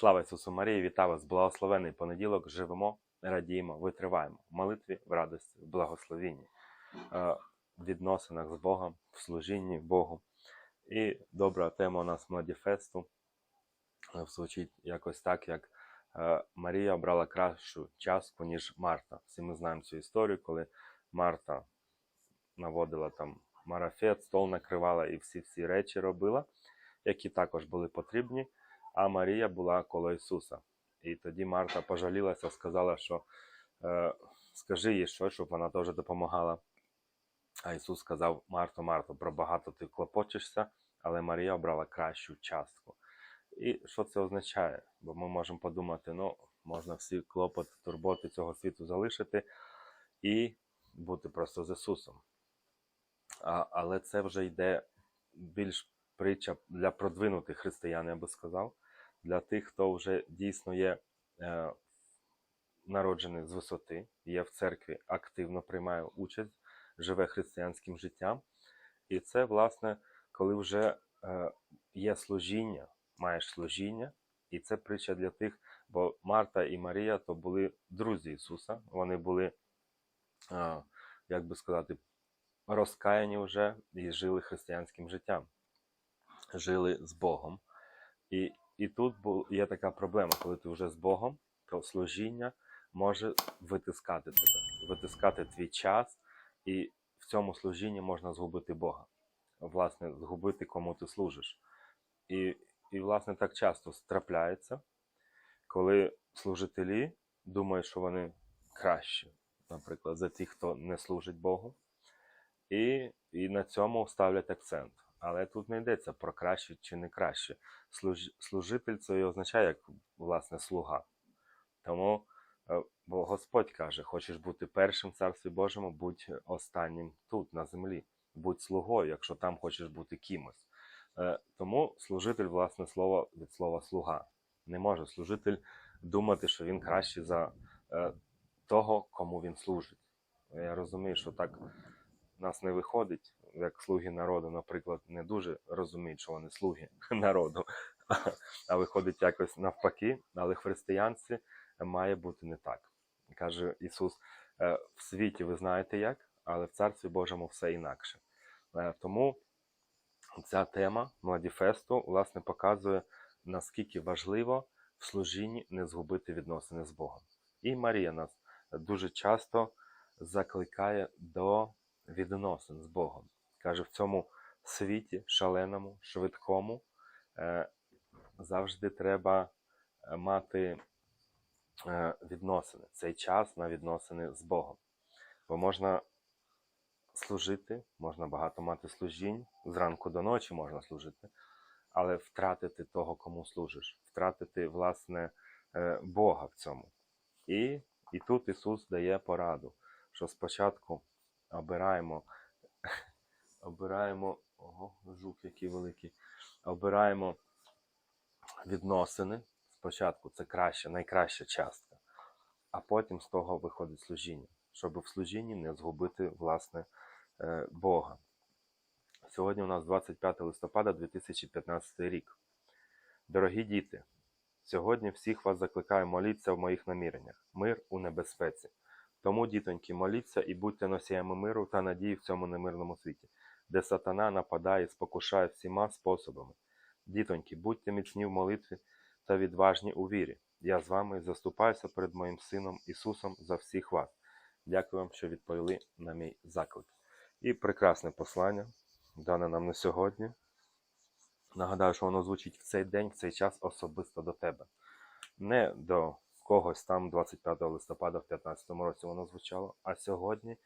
Слава Ісусу Марії, вітаю вас! Благословений понеділок. Живемо, радіємо, витриваємо в молитві, в радості, в благословінні, е, в відносинах з Богом, в служінні Богу. І добра тема у нас Младіфесту е, звучить якось так, як е, Марія обрала кращу частку, ніж Марта. Всі ми знаємо цю історію, коли Марта наводила там марафет, стол накривала і всі-всі речі робила, які також були потрібні а Марія була коло Ісуса. І тоді Марта пожалілася, сказала, що е, скажи їй щось, щоб вона теж допомагала. А Ісус сказав: Марто, Марто, про багато ти клопочешся, але Марія обрала кращу частку. І що це означає? Бо ми можемо подумати, ну, можна всі клопоти, турботи цього світу залишити і бути просто з Ісусом. А, але це вже йде більш притча для продвинутих християн, я би сказав, для тих, хто вже дійсно є е, народжений з висоти, є в церкві, активно приймає участь, живе християнським життям. І це, власне, коли вже е, є служіння, маєш служіння, і це притча для тих, бо Марта і Марія то були друзі Ісуса, вони були, е, як би сказати, розкаяні вже і жили християнським життям жили з Богом. І і тут є така проблема, коли ти вже з Богом, то служіння може витискати тебе, витискати твій час, і в цьому служінні можна згубити Бога. Власне, згубити кому ти служиш. І, і власне, так часто трапляється, коли служителі думають, що вони кращі, наприклад, за тих, хто не служить Богу, і, і на цьому ставлять акцент. Але тут не йдеться про краще чи не краще. Служ... Служитель це і означає як власне слуга. Тому е, бо Господь каже: хочеш бути першим в Царстві Божому, будь останнім тут, на землі, будь слугою, якщо там хочеш бути кимось. Е, тому служитель, власне слово від слова слуга. Не може служитель думати, що він кращий за е, того, кому він служить. Я розумію, що так нас не виходить як слуги народу, наприклад, не дуже розуміють, що вони слуги народу, а виходить якось навпаки, але в християнстві має бути не так. Каже Ісус: «Е, в світі ви знаєте як, але в Царстві Божому все інакше. Е, тому ця тема Младіфесту власне показує, наскільки важливо в служінні не згубити відносини з Богом. І Марія нас дуже часто закликає до відносин з Богом. Каже, в цьому світі шаленому, швидкому е, завжди треба е, мати е, відносини, цей час на відносини з Богом. Бо можна служити, можна багато мати служінь, зранку до ночі можна служити, але втратити того, кому служиш, втратити, власне, Бога в цьому. І, І тут Ісус дає пораду, що спочатку обираємо обираємо ого, жук який великий. Обираємо відносини. Спочатку це краща, найкраща частка, а потім з того виходить служіння, щоб в служінні не згубити власне е, Бога. Сьогодні у нас 25 листопада 2015 рік. Дорогі діти, сьогодні всіх вас закликаю молитися в моїх наміреннях. Мир у небезпеці. Тому, дітоньки, моліться і будьте носіями миру та надії в цьому немирному світі де сатана нападає, спокушає всіма способами. Дітоньки, будьте міцні в молитві та відважні у вірі. Я з вами заступаюся перед моїм Сином Ісусом за всіх вас. Дякую вам, що відповіли на мій заклик. І прекрасне послання, дане нам на сьогодні. Нагадаю, що воно звучить в цей день, в цей час особисто до тебе. Не до когось там 25 листопада в 2015 році воно звучало. А сьогодні,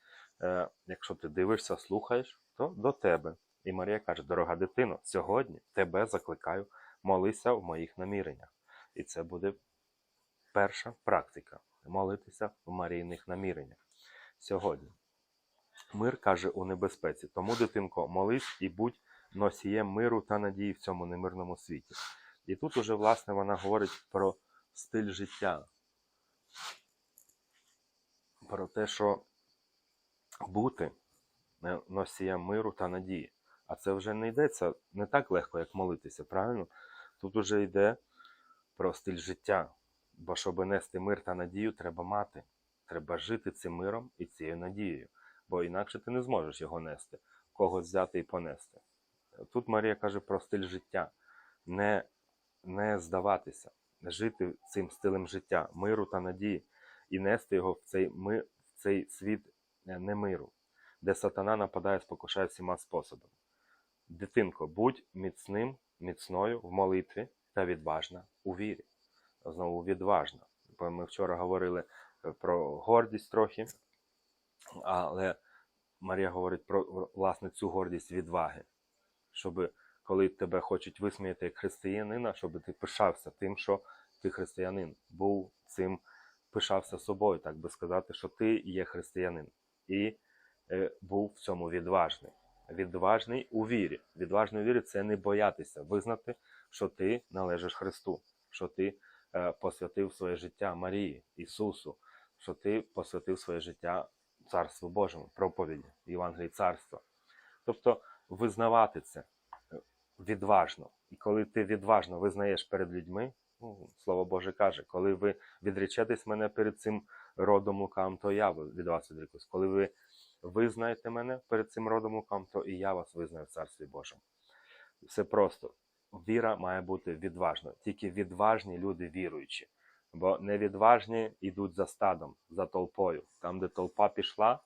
якщо ти дивишся, слухаєш, то до тебе. І Марія каже: дорога дитино, сьогодні тебе закликаю, молися в моїх наміреннях. І це буде перша практика молитися в Марійних наміреннях. Сьогодні. Мир каже у небезпеці. Тому, дитинко, молись і будь носієм миру та надії в цьому немирному світі. І тут уже, власне, вона говорить про стиль життя, про те, що бути носієм миру та надії. А це вже не йдеться не так легко, як молитися, правильно? Тут вже йде про стиль життя. Бо щоб нести мир та надію, треба мати. Треба жити цим миром і цією надією, бо інакше ти не зможеш його нести, когось взяти і понести. Тут Марія каже про стиль життя, не, не здаватися, жити цим стилем життя, миру та надії, і нести його в цей, ми, в цей світ е, немиру, де сатана нападає, спокушає всіма способами. Дитинко, будь міцним, міцною в молитві та відважна у вірі. Знову відважна. Бо Ми вчора говорили е, про гордість трохи, але Марія говорить про власне цю гордість відваги, щоб коли тебе хочуть висміяти як християнина, щоб ти пишався тим, що ти християнин, був цим, пишався собою, так би сказати, що ти є християнин. І е, був в цьому відважний. Відважний у вірі. Відважний у вірі це не боятися визнати, що ти належиш Христу, що ти е, посвятив своє життя Марії, Ісусу, що ти посвятив своє життя Царству Божому, проповіді, Євангелії Царства. Тобто визнавати це е, відважно. І коли ти відважно визнаєш перед людьми, ну, Слово Боже каже, коли ви відречетесь мене перед цим родом лукавим, то я від вас відрікусь. Коли ви визнаєте мене перед цим родом лукавим, то і я вас визнаю в Царстві Божому. Все просто. Віра має бути відважною. Тільки відважні люди віруючі. Бо невідважні йдуть за стадом, за толпою. Там, де толпа пішла,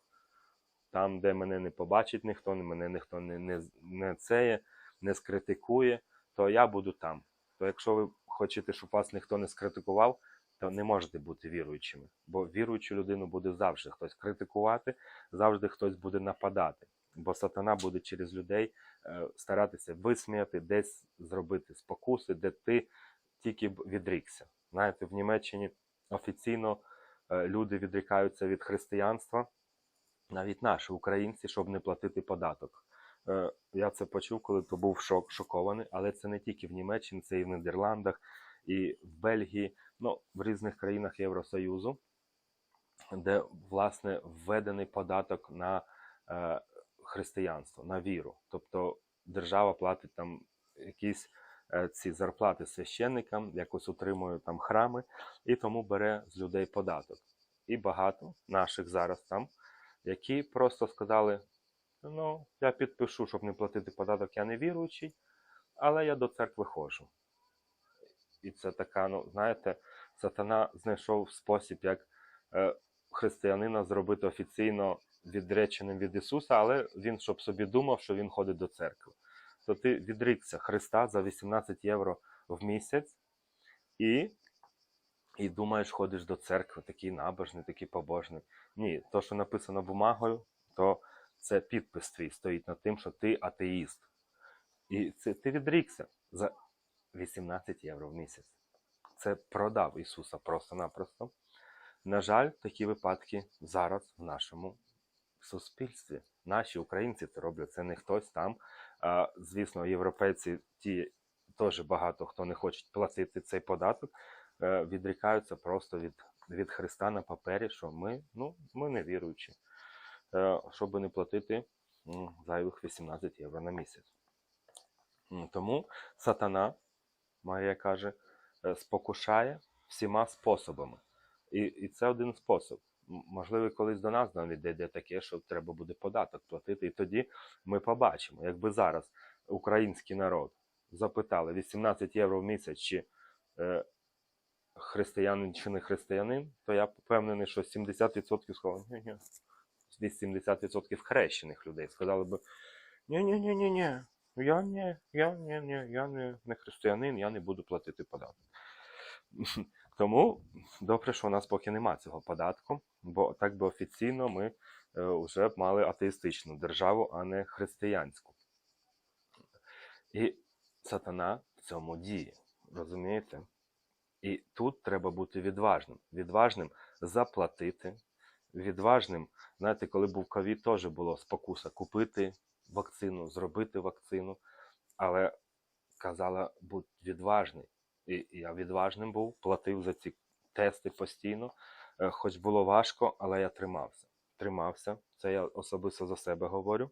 там, де мене не побачить ніхто, мене ніхто не, не, не цеє, не скритикує, то я буду там. То якщо ви хочете, щоб вас ніхто не скритикував, то не можете бути віруючими. Бо віруючу людину буде завжди хтось критикувати, завжди хтось буде нападати. Бо сатана буде через людей е, старатися висміяти, десь зробити спокуси, де ти тільки відрікся. Знаєте, в Німеччині офіційно е, люди відрікаються від християнства, навіть наші українці, щоб не платити податок. Е, Я це почув, коли то був шок, шокований, але це не тільки в Німеччині, це і в Нідерландах, і в Бельгії, ну, в різних країнах Євросоюзу, де власне введений податок на е, християнство, на віру. Тобто держава платить там якісь е, ці зарплати священникам, якось утримує там храми, і тому бере з людей податок. І багато наших зараз там, які просто сказали: ну, я підпишу, щоб не платити податок, я не віруючий, але я до церкви ходжу. І це така, ну, знаєте, сатана знайшов спосіб, як е, християнина зробити офіційно відреченим від Ісуса, але він щоб собі думав, що він ходить до церкви. То ти відрікся Христа за 18 євро в місяць і, і думаєш, ходиш до церкви, такий набожний, такий побожний. Ні, то, що написано бумагою, то це підпис твій стоїть над тим, що ти атеїст. І це ти відрікся за 18 євро в місяць. Це продав Ісуса просто-напросто. На жаль, такі випадки зараз в нашому суспільстві. Наші українці це роблять, це не хтось там. А, звісно, європейці ті теж багато хто не хочуть платити цей податок, е, відрікаються просто від, від Христа на папері, що ми, ну, ми не віруючі, е, щоб не платити зайвих 18 євро на місяць. Тому сатана, Марія каже, е, спокушає всіма способами. І, і це один спосіб. Можливо, колись до нас навіть дійде таке, що треба буде податок платити. І тоді ми побачимо, якби зараз український народ запитали 18 євро в місяць, чи е, християнин чи не християнин, то я впевнений, що 70% сказали, ні, ні. 70% хрещених людей сказали б, ні, ні, ні, ні, ні. Я не, я не, не, я не, не християнин, я не буду платити податок. Тому добре, що у нас поки нема цього податку, бо так би офіційно ми е, вже б мали атеїстичну державу, а не християнську. І сатана в цьому діє, розумієте? І тут треба бути відважним. Відважним заплатити, відважним, знаєте, коли був ковід, теж було спокуса купити вакцину, зробити вакцину, але казала, будь відважний. І я відважним був, платив за ці тести постійно. Е, Хоч було важко, але я тримався. Тримався. Це я особисто за себе говорю.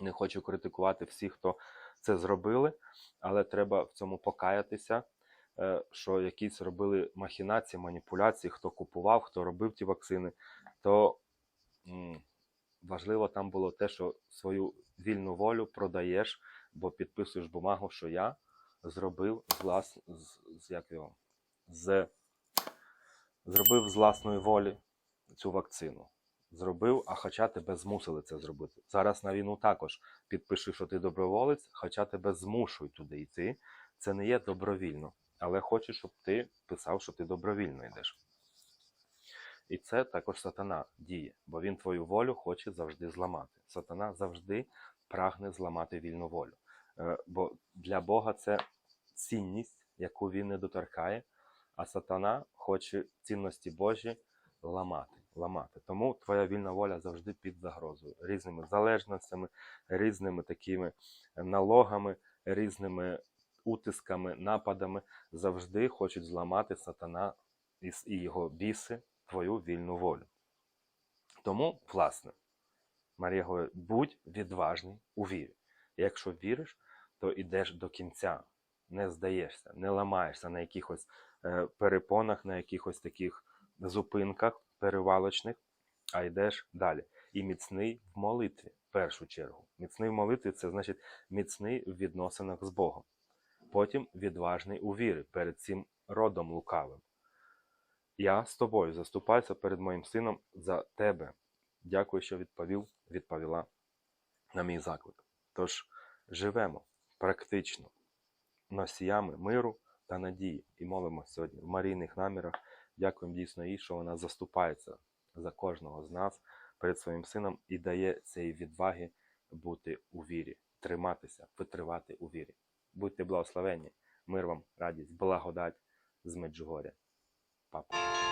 Не хочу критикувати всіх, хто це зробили, але треба в цьому покаятися, е, що якісь робили махінації, маніпуляції, хто купував, хто робив ті вакцини, то важливо там було те, що свою вільну волю продаєш, бо підписуєш бумагу, що я зробив з влас... з, з, як його? з зробив з власної волі цю вакцину. Зробив, а хоча тебе змусили це зробити. Зараз на війну також підпиши, що ти доброволець, хоча тебе змушують туди йти. Це не є добровільно, але хочуть, щоб ти писав, що ти добровільно йдеш. І це також сатана діє, бо він твою волю хоче завжди зламати. Сатана завжди прагне зламати вільну волю. Е, Бо для Бога це цінність, яку він не доторкає, а сатана хоче цінності Божі ламати. ламати. Тому твоя вільна воля завжди під загрозою різними залежностями, різними такими налогами, різними утисками, нападами. Завжди хочуть зламати сатана і його біси твою вільну волю. Тому, власне, Марія говорить, будь відважний у вірі. Якщо віриш, то йдеш до кінця, не здаєшся, не ламаєшся на якихось е, перепонах, на якихось таких зупинках перевалочних, а йдеш далі. І міцний в молитві, в першу чергу. Міцний в молитві це значить міцний в відносинах з Богом. Потім відважний у вірі перед цим родом лукавим. Я з тобою заступаюся перед моїм сином за тебе. Дякую, що відповів, відповіла на мій заклик. Тож живемо практично носіями миру та надії і молимо сьогодні в марійних намірах. Дякуємо дійсно їй, що вона заступається за кожного з нас перед своїм сином і дає цієї відваги бути у вірі, триматися, витривати у вірі. Будьте благословенні, мир вам, радість, благодать з Меджугоря. papo.